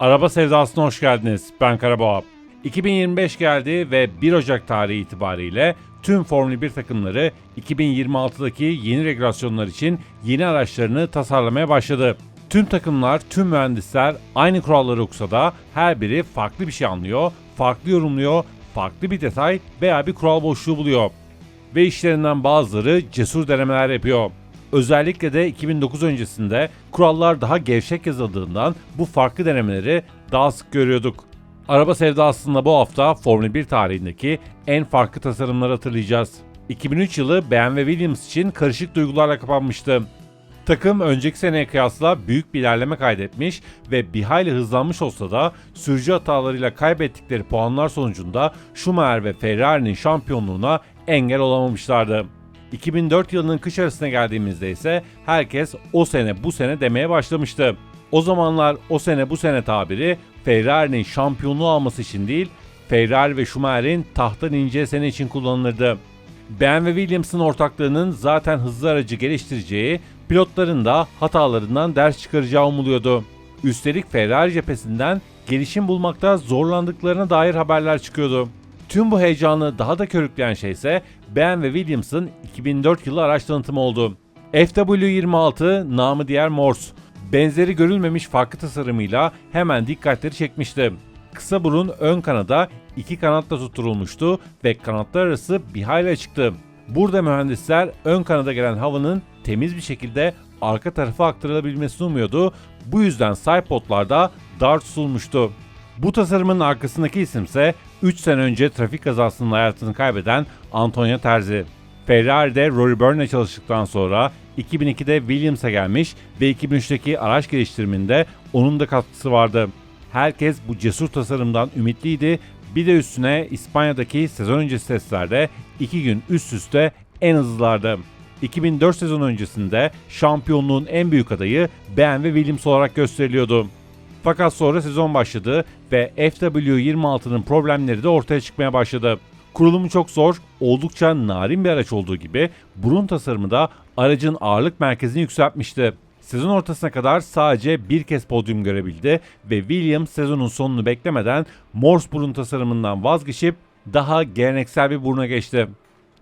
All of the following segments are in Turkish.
Araba sevdasına hoş geldiniz. Ben Karaboğa. 2025 geldi ve 1 Ocak tarihi itibariyle tüm Formula 1 takımları 2026'daki yeni regülasyonlar için yeni araçlarını tasarlamaya başladı. Tüm takımlar, tüm mühendisler aynı kuralları okusa da her biri farklı bir şey anlıyor, farklı yorumluyor, farklı bir detay veya bir kural boşluğu buluyor. Ve işlerinden bazıları cesur denemeler yapıyor. Özellikle de 2009 öncesinde kurallar daha gevşek yazıldığından bu farklı denemeleri daha sık görüyorduk. Araba sevdasında bu hafta Formula 1 tarihindeki en farklı tasarımları hatırlayacağız. 2003 yılı BMW Williams için karışık duygularla kapanmıştı. Takım önceki seneye kıyasla büyük bir ilerleme kaydetmiş ve bir hayli hızlanmış olsa da sürücü hatalarıyla kaybettikleri puanlar sonucunda Schumacher ve Ferrari'nin şampiyonluğuna engel olamamışlardı. 2004 yılının kış arasına geldiğimizde ise herkes o sene bu sene demeye başlamıştı. O zamanlar o sene bu sene tabiri Ferrari'nin şampiyonluğu alması için değil, Ferrari ve Schumacher'in tahttan ineceği sene için kullanılırdı. BMW Williams'ın ortaklığının zaten hızlı aracı geliştireceği, pilotların da hatalarından ders çıkaracağı umuluyordu. Üstelik Ferrari cephesinden gelişim bulmakta zorlandıklarına dair haberler çıkıyordu. Tüm bu heyecanı daha da körükleyen şey ise BMW Williams'ın 2004 yılı araç tanıtımı oldu. FW26 namı diğer Morse benzeri görülmemiş farklı tasarımıyla hemen dikkatleri çekmişti. Kısa burun ön kanada iki kanatla tutturulmuştu ve kanatlar arası bir hayli açıktı. Burada mühendisler ön kanada gelen havanın temiz bir şekilde arka tarafa aktarılabilmesini umuyordu. Bu yüzden sidepodlarda dar tutulmuştu. Bu tasarımın arkasındaki isimse 3 sene önce trafik kazasında hayatını kaybeden Antonio Terzi. Ferrari'de Rory Byrne'le çalıştıktan sonra 2002'de Williams'a gelmiş ve 2003'teki araç geliştiriminde onun da katkısı vardı. Herkes bu cesur tasarımdan ümitliydi. Bir de üstüne İspanya'daki sezon öncesi testlerde 2 gün üst üste en hızlılardı. 2004 sezon öncesinde şampiyonluğun en büyük adayı BMW Williams olarak gösteriliyordu. Fakat sonra sezon başladı ve FW26'nın problemleri de ortaya çıkmaya başladı. Kurulumu çok zor, oldukça narin bir araç olduğu gibi burun tasarımı da aracın ağırlık merkezini yükseltmişti. Sezon ortasına kadar sadece bir kez podyum görebildi ve Williams sezonun sonunu beklemeden Morse burun tasarımından vazgeçip daha geleneksel bir buruna geçti.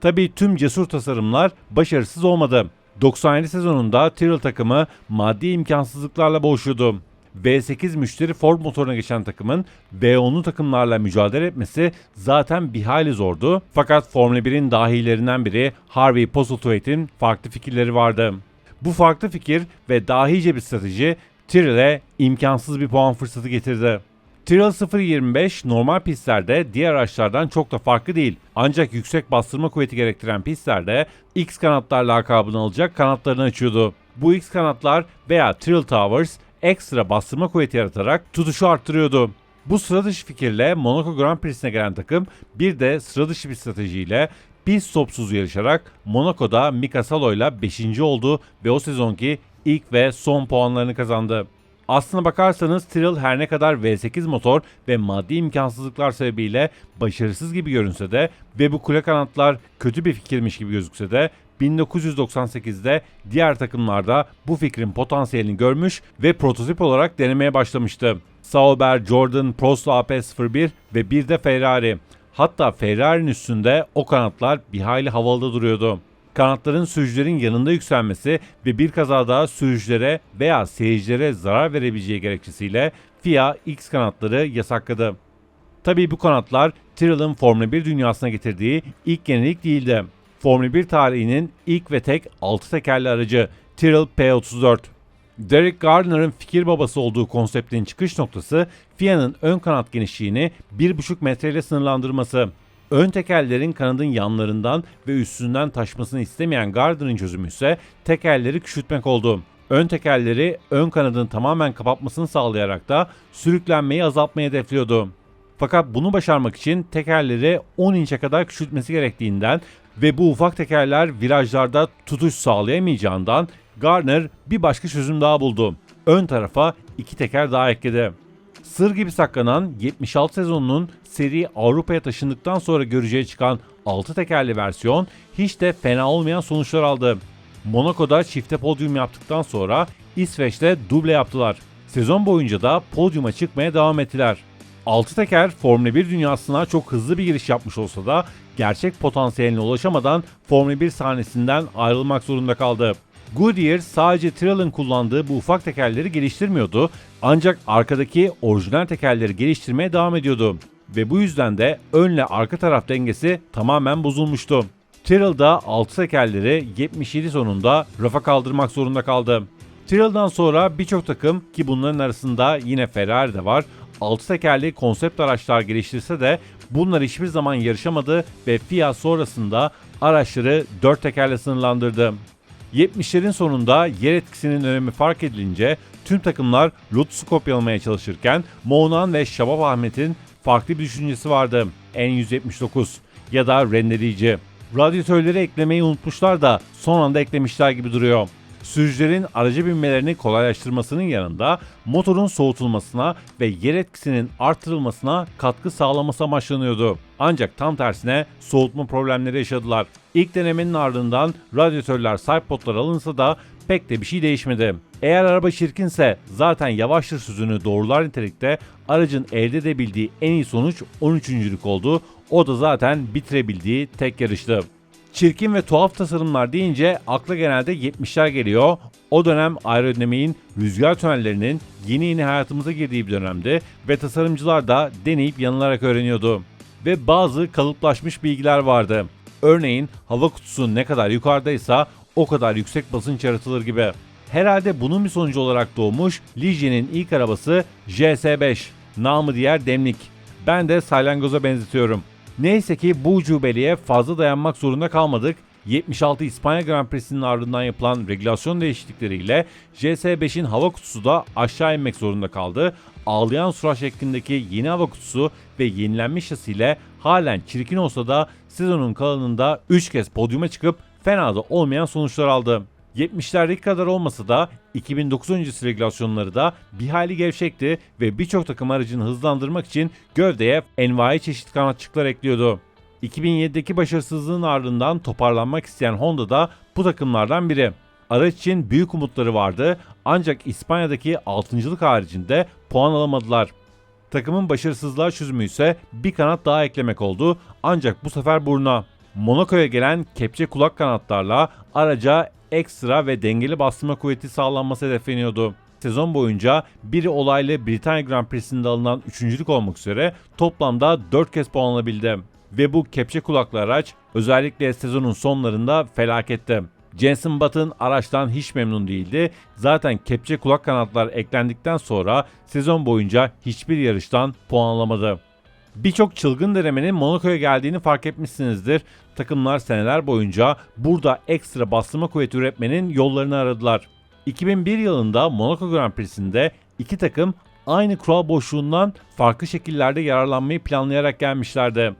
Tabii tüm cesur tasarımlar başarısız olmadı. 97 sezonunda Tyrrell takımı maddi imkansızlıklarla boğuşuyordu. V8 müşteri Ford motoruna geçen takımın V10'lu takımlarla mücadele etmesi zaten bir hayli zordu. Fakat Formula 1'in dahilerinden biri Harvey Postlethwaite'in farklı fikirleri vardı. Bu farklı fikir ve dahice bir strateji Tyrrell'e imkansız bir puan fırsatı getirdi. Tyrrell 0.25 normal pistlerde diğer araçlardan çok da farklı değil. Ancak yüksek bastırma kuvveti gerektiren pistlerde X kanatlar lakabını alacak kanatlarını açıyordu. Bu X kanatlar veya Tyrrell Towers ekstra bastırma kuvveti yaratarak tutuşu arttırıyordu. Bu sıra dışı fikirle Monaco Grand Prix'sine gelen takım bir de sıra dışı bir stratejiyle pist stopsuz yarışarak Monaco'da Mika Salo ile 5. oldu ve o sezonki ilk ve son puanlarını kazandı. Aslına bakarsanız Tyrrell her ne kadar V8 motor ve maddi imkansızlıklar sebebiyle başarısız gibi görünse de ve bu kule kanatlar kötü bir fikirmiş gibi gözükse de 1998'de diğer takımlarda bu fikrin potansiyelini görmüş ve prototip olarak denemeye başlamıştı. Sauber, Jordan, Prost AP01 ve bir de Ferrari. Hatta Ferrari'nin üstünde o kanatlar bir hayli havalı duruyordu. Kanatların sürücülerin yanında yükselmesi ve bir kazada sürücülere veya seyircilere zarar verebileceği gerekçesiyle FIA X kanatları yasakladı. Tabii bu kanatlar Tyrrell'ın Formula 1 dünyasına getirdiği ilk yenilik değildi. Formula 1 tarihinin ilk ve tek 6 tekerli aracı Tyrrell P34. Derek Gardner'ın fikir babası olduğu konseptin çıkış noktası FIA'nın ön kanat genişliğini 1,5 metre ile sınırlandırması. Ön tekerlerin kanadın yanlarından ve üstünden taşmasını istemeyen Gardner'ın çözümü ise tekerleri küçültmek oldu. Ön tekerleri ön kanadın tamamen kapatmasını sağlayarak da sürüklenmeyi azaltmayı hedefliyordu. Fakat bunu başarmak için tekerleri 10 inçe kadar küçültmesi gerektiğinden ve bu ufak tekerler virajlarda tutuş sağlayamayacağından Garner bir başka çözüm daha buldu. Ön tarafa iki teker daha ekledi. Sır gibi saklanan 76 sezonunun seri Avrupa'ya taşındıktan sonra göreceği çıkan 6 tekerli versiyon hiç de fena olmayan sonuçlar aldı. Monaco'da çifte podyum yaptıktan sonra İsveç'te duble yaptılar. Sezon boyunca da podyuma çıkmaya devam ettiler. 6 teker Formula 1 dünyasına çok hızlı bir giriş yapmış olsa da gerçek potansiyeline ulaşamadan Formula 1 sahnesinden ayrılmak zorunda kaldı. Goodyear sadece Tyrrell'ın kullandığı bu ufak tekerleri geliştirmiyordu ancak arkadaki orijinal tekerleri geliştirmeye devam ediyordu. Ve bu yüzden de önle arka taraf dengesi tamamen bozulmuştu. Tyrrell da 6 tekerleri 77 sonunda rafa kaldırmak zorunda kaldı. Tyrrell'dan sonra birçok takım ki bunların arasında yine Ferrari de var 6 tekerli konsept araçlar geliştirse de bunlar hiçbir zaman yarışamadı ve FIA sonrasında araçları 4 tekerle sınırlandırdı. 70'lerin sonunda yer etkisinin önemi fark edilince tüm takımlar Lotus'u kopyalamaya çalışırken Moğnan ve Şabab Ahmet'in farklı bir düşüncesi vardı. N179 ya da rendeleyici. Radyatörleri eklemeyi unutmuşlar da son anda eklemişler gibi duruyor. Sürücülerin araca binmelerini kolaylaştırmasının yanında motorun soğutulmasına ve yer etkisinin artırılmasına katkı sağlaması amaçlanıyordu. Ancak tam tersine soğutma problemleri yaşadılar. İlk denemenin ardından radyatörler side potlar alınsa da pek de bir şey değişmedi. Eğer araba çirkinse zaten yavaştır sözünü doğrular nitelikte aracın elde edebildiği en iyi sonuç 13. oldu. O da zaten bitirebildiği tek yarıştı. Çirkin ve tuhaf tasarımlar deyince akla genelde 70'ler geliyor. O dönem aerodinamiğin rüzgar tünellerinin yeni yeni hayatımıza girdiği bir dönemdi ve tasarımcılar da deneyip yanılarak öğreniyordu. Ve bazı kalıplaşmış bilgiler vardı. Örneğin hava kutusu ne kadar yukarıdaysa o kadar yüksek basınç yaratılır gibi. Herhalde bunun bir sonucu olarak doğmuş Ligie'nin ilk arabası JS5, namı diğer demlik. Ben de salyangoza benzetiyorum. Neyse ki bu ucubeliğe fazla dayanmak zorunda kalmadık. 76 İspanya Grand Prix'sinin ardından yapılan regülasyon değişiklikleriyle JS5'in hava kutusu da aşağı inmek zorunda kaldı. Ağlayan sura şeklindeki yeni hava kutusu ve yenilenmiş şasiyle halen çirkin olsa da sezonun kalanında 3 kez podyuma çıkıp fena da olmayan sonuçlar aldı. 70'lerdeki kadar olmasa da 2009 öncesi regülasyonları da bir hayli gevşekti ve birçok takım aracını hızlandırmak için gövdeye envai çeşit kanatçıklar ekliyordu. 2007'deki başarısızlığın ardından toparlanmak isteyen Honda da bu takımlardan biri. Araç için büyük umutları vardı ancak İspanya'daki 6.lık haricinde puan alamadılar. Takımın başarısızlığa çözümü ise bir kanat daha eklemek oldu ancak bu sefer buruna. Monaco'ya gelen kepçe kulak kanatlarla araca ekstra ve dengeli bastırma kuvveti sağlanması hedefleniyordu. Sezon boyunca biri olaylı Britanya Grand Prix'sinde alınan üçüncülük olmak üzere toplamda 4 kez puan alabildi. Ve bu kepçe kulaklı araç özellikle sezonun sonlarında felaketti. Jenson Button araçtan hiç memnun değildi. Zaten kepçe kulak kanatlar eklendikten sonra sezon boyunca hiçbir yarıştan puan alamadı. Birçok çılgın denemenin Monaco'ya geldiğini fark etmişsinizdir. Takımlar seneler boyunca burada ekstra bastırma kuvveti üretmenin yollarını aradılar. 2001 yılında Monaco Grand Prix'sinde iki takım aynı kural boşluğundan farklı şekillerde yararlanmayı planlayarak gelmişlerdi.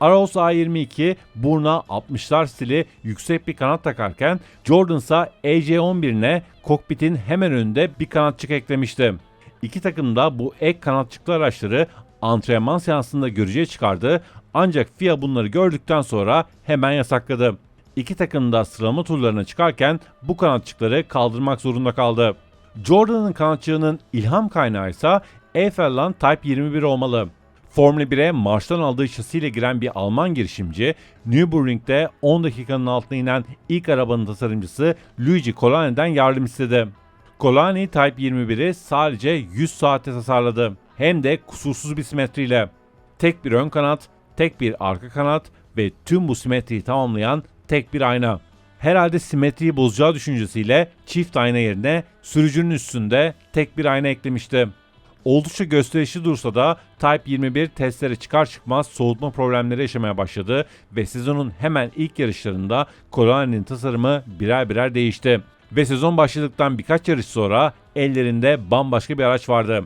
Aros A22 burna 60'lar stili yüksek bir kanat takarken Jordan ise AJ11'ne kokpitin hemen önünde bir kanatçık eklemişti. İki takım da bu ek kanatçıklı araçları antrenman seansında görücüye çıkardı ancak FIA bunları gördükten sonra hemen yasakladı. İki takım da sıralama turlarına çıkarken bu kanatçıkları kaldırmak zorunda kaldı. Jordan'ın kanatçığının ilham kaynağı ise Eiffel'lan Type 21 olmalı. Formula 1'e Marş'tan aldığı şasiyle giren bir Alman girişimci, Nürburgring'de 10 dakikanın altına inen ilk arabanın tasarımcısı Luigi Colani'den yardım istedi. Colani Type 21'i sadece 100 saatte tasarladı. Hem de kusursuz bir simetriyle. Tek bir ön kanat, tek bir arka kanat ve tüm bu simetriyi tamamlayan tek bir ayna. Herhalde simetriyi bozacağı düşüncesiyle çift ayna yerine sürücünün üstünde tek bir ayna eklemişti. Oldukça gösterişli dursa da Type 21 testlere çıkar çıkmaz soğutma problemleri yaşamaya başladı ve sezonun hemen ilk yarışlarında Colani'nin tasarımı birer birer değişti. Ve sezon başladıktan birkaç yarış sonra ellerinde bambaşka bir araç vardı.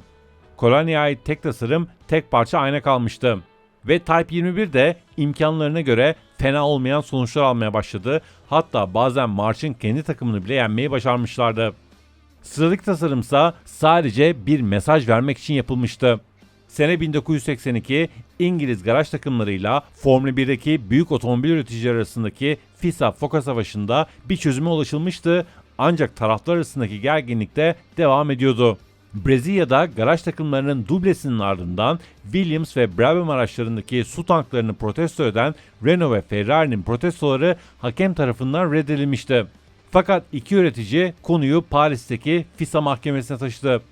Colani'ye ait tek tasarım tek parça ayna kalmıştı. Ve Type 21 de imkanlarına göre fena olmayan sonuçlar almaya başladı. Hatta bazen March'ın kendi takımını bile yenmeyi başarmışlardı. Sıradaki tasarımsa sadece bir mesaj vermek için yapılmıştı. Sene 1982 İngiliz garaj takımlarıyla Formula 1'deki büyük otomobil üreticileri arasındaki FISA-FOKA savaşında bir çözüme ulaşılmıştı ancak taraflar arasındaki gerginlik de devam ediyordu. Brezilya'da garaj takımlarının dublesinin ardından Williams ve Brabham araçlarındaki su tanklarını protesto eden Renault ve Ferrari'nin protestoları hakem tarafından reddedilmişti. Fakat iki üretici konuyu Paris'teki FISA mahkemesine taşıdı.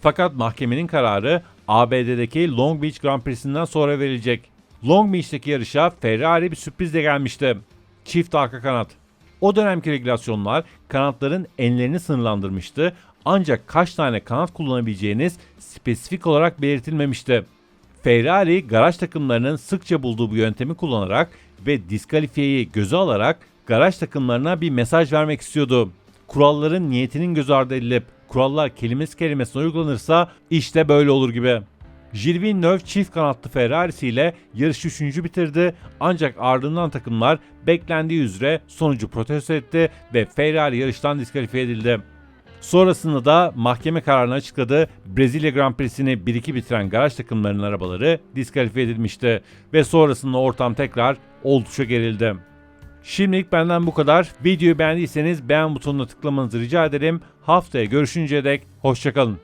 Fakat mahkemenin kararı ABD'deki Long Beach Grand Prix'sinden sonra verilecek. Long Beach'teki yarışa Ferrari bir sürprizle gelmişti. Çift arka kanat. O dönemki regülasyonlar kanatların enlerini sınırlandırmıştı ancak kaç tane kanat kullanabileceğiniz spesifik olarak belirtilmemişti. Ferrari garaj takımlarının sıkça bulduğu bu yöntemi kullanarak ve diskalifiyeyi göze alarak garaj takımlarına bir mesaj vermek istiyordu. Kuralların niyetinin göz ardı edilip kurallar kelimesi kelimesine uygulanırsa işte böyle olur gibi. Gilles Villeneuve çift kanatlı Ferrari'si ile yarışı 3. bitirdi ancak ardından takımlar beklendiği üzere sonucu protesto etti ve Ferrari yarıştan diskalifiye edildi. Sonrasında da mahkeme kararını açıkladı. Brezilya Grand Prix'sini 1-2 bitiren garaj takımlarının arabaları diskalifiye edilmişti ve sonrasında ortam tekrar oldukça gerildi. Şimdilik benden bu kadar. Videoyu beğendiyseniz beğen butonuna tıklamanızı rica ederim. Haftaya görüşünceye dek hoşçakalın.